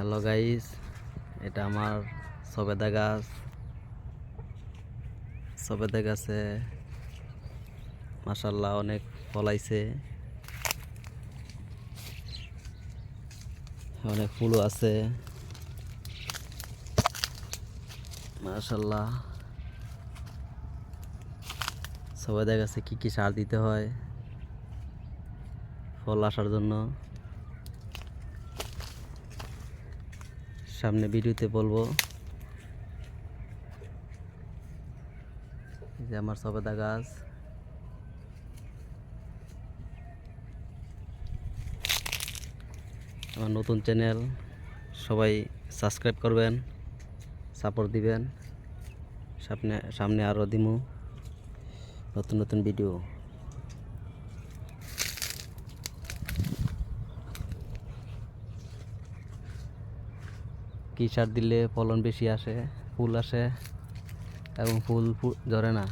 Hello guys, এটা আমার সবেদা গাছ। সবেদা গাছে মাসাল্লাহ অনেক ফলাইছে অনেক ফুলও আছে। মাশাল্লাহ সবেদা গাছে কী কী সার দিতে হয়? ফল আসার জন্য। সামনে ভিডিওতে বলব। যে আমার সবেদা গাছ। আমার নতুন চ্যানেল, সবাই সাবস্ক্রাইব করবেন, সাপোর্ট দিবেন। সামনে সামনে আরও দিমু। নতুন নতুন ভিডিও। কি সার দিলে ফলন বেশি আসে? ফুল আসে এবং ফুল ফুল ধরে না?